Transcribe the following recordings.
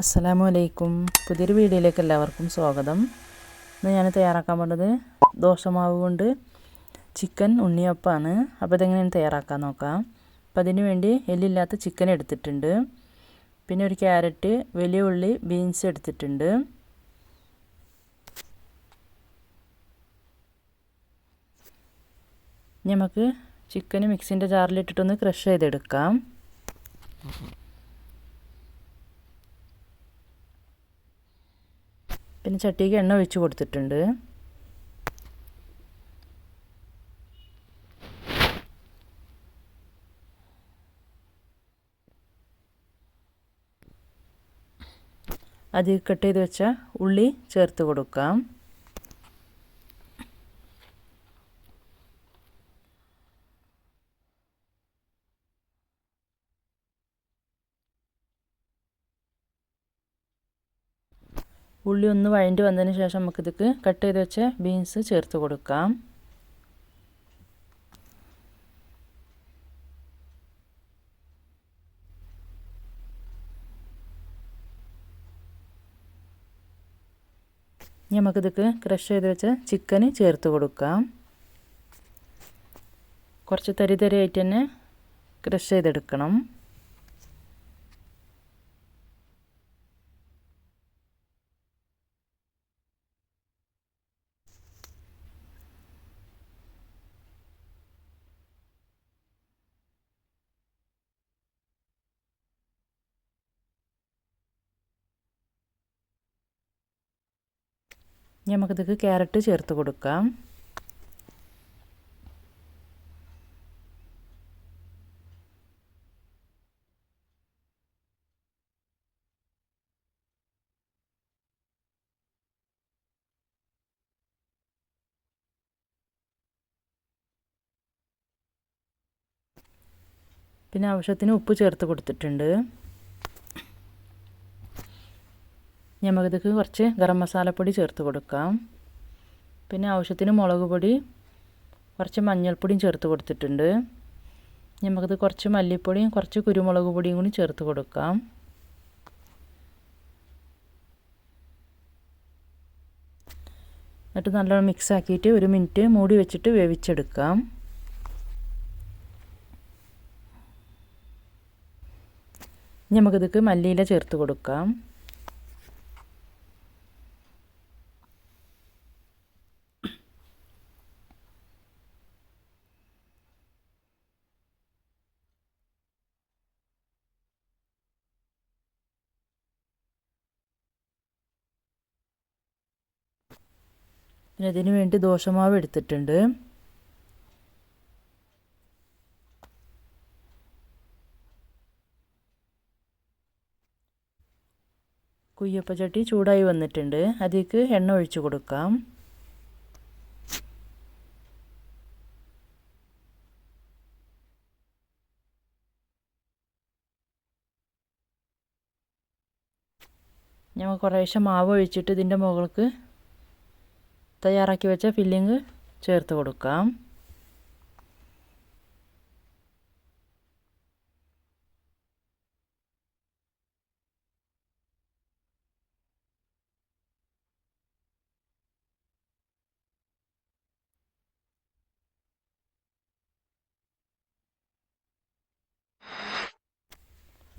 അസ്സലാമു അലൈക്കും പുതിയൊരു വീഡിയോയിലേക്ക് എല്ലാവർക്കും സ്വാഗതം. ഇന്ന് ഞാൻ തയ്യാറാക്കാൻ പോകുന്നത് ദോശമാവ് കൊണ്ട് ചിക്കൻ ഉണ്ണിയപ്പമാണ്. അപ്പോൾ ഇതെങ്ങനെയാണ് തയ്യാറാക്കാൻ നോക്കാം. അപ്പോൾ അതിന് വേണ്ടി എല്ലില്ലാത്ത ചിക്കൻ എടുത്തിട്ടുണ്ട്. പിന്നെ ഒരു ക്യാരറ്റ് വലിയ ഉള്ളി ബീൻസ് എടുത്തിട്ടുണ്ട്. നമുക്ക് ചിക്കൻ മിക്സിന്റെ ജാറിലിട്ടിട്ടൊന്ന് ക്രഷ് ചെയ്തെടുക്കാം. പിന്നെ ചട്ടിക്ക് എണ്ണ ഒഴിച്ച് കൊടുത്തിട്ടുണ്ട്. അതിൽ കട്ട് ചെയ്ത് വെച്ച ഉള്ളി ചേർത്ത് കൊടുക്കാം. ഉള്ളി ഒന്ന് വഴണ്ടി വന്നതിന് ശേഷം നമുക്കിതൊക്കെ കട്ട് ചെയ്ത് വെച്ച ബീൻസ് ചേർത്ത് കൊടുക്കാം. ഇനി നമുക്കിതൊക്കെ ക്രഷ് ചെയ്ത് വെച്ച ചിക്കന് ചേർത്ത് കൊടുക്കാം. കുറച്ച് തരി തരിയായിട്ട് തന്നെ ക്രഷ് ചെയ്തെടുക്കണം. ഇനി നമുക്കിതൊക്കെ ക്യാരറ്റ് ചേർത്ത് കൊടുക്കാം. പിന്നെ ആവശ്യത്തിന് ഉപ്പ് ചേർത്ത് കൊടുത്തിട്ടുണ്ട്. നമുക്കിതൊക്കെ കുറച്ച് ഗരം മസാലപ്പൊടി ചേർത്ത് കൊടുക്കാം. പിന്നെ ആവശ്യത്തിന് മുളക് പൊടി കുറച്ച് മഞ്ഞൾപ്പൊടിയും ചേർത്ത് കൊടുത്തിട്ടുണ്ട്. നമുക്കിത് കുറച്ച് മല്ലിപ്പൊടിയും കുറച്ച് കുരുമുളക് പൊടിയും കൂടി ചേർത്ത് കൊടുക്കാം. എന്നിട്ട് നല്ലോണം മിക്സ് ആക്കിയിട്ട് ഒരു മിനിറ്റ് മൂടി വെച്ചിട്ട് വേവിച്ചെടുക്കാം. നമുക്കിതൊക്കെ മല്ലിയില ചേർത്ത് കൊടുക്കാം. പിന്നെ ഇതിന് വേണ്ടി ദോശമാവ് എടുത്തിട്ടുണ്ട്. കുയ്യപ്പച്ചട്ടി ചൂടായി വന്നിട്ടുണ്ട്. അതിലേക്ക് എണ്ണ ഒഴിച്ചു കൊടുക്കാം. ഞങ്ങൾ കുറേശ്ശെ മാവ് ഒഴിച്ചിട്ട് ഇതിന്റെ മുകൾക്ക് തയ്യാറാക്കി വെച്ച ഫില്ലിങ് ചേർത്ത് കൊടുക്കാം.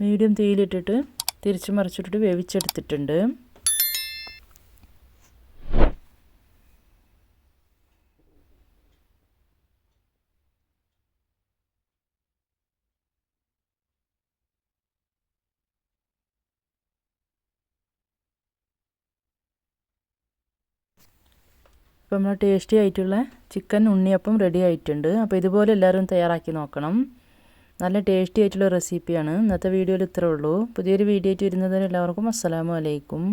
മീഡിയം തീയിലിട്ടിട്ട് തിരിച്ചു മറിച്ചിട്ടിട്ട് വേവിച്ചെടുത്തിട്ടുണ്ട്. അപ്പോൾ നമ്മൾ ടേസ്റ്റി ആയിട്ടുള്ള ചിക്കൻ ഉണ്ണിയപ്പം റെഡി ആയിട്ടുണ്ട്. അപ്പോൾ ഇതുപോലെ എല്ലാവരും തയ്യാറാക്കി നോക്കണം. നല്ല ടേസ്റ്റി ആയിട്ടുള്ള റെസിപ്പിയാണ് ഇന്നത്തെ വീഡിയോയിൽ ഇത്രേ ഉള്ളൂ. പുതിയൊരു വീഡിയോ ആയിട്ട് വരുന്നതിന് എല്ലാവർക്കും അസ്സലാമു അലൈക്കും.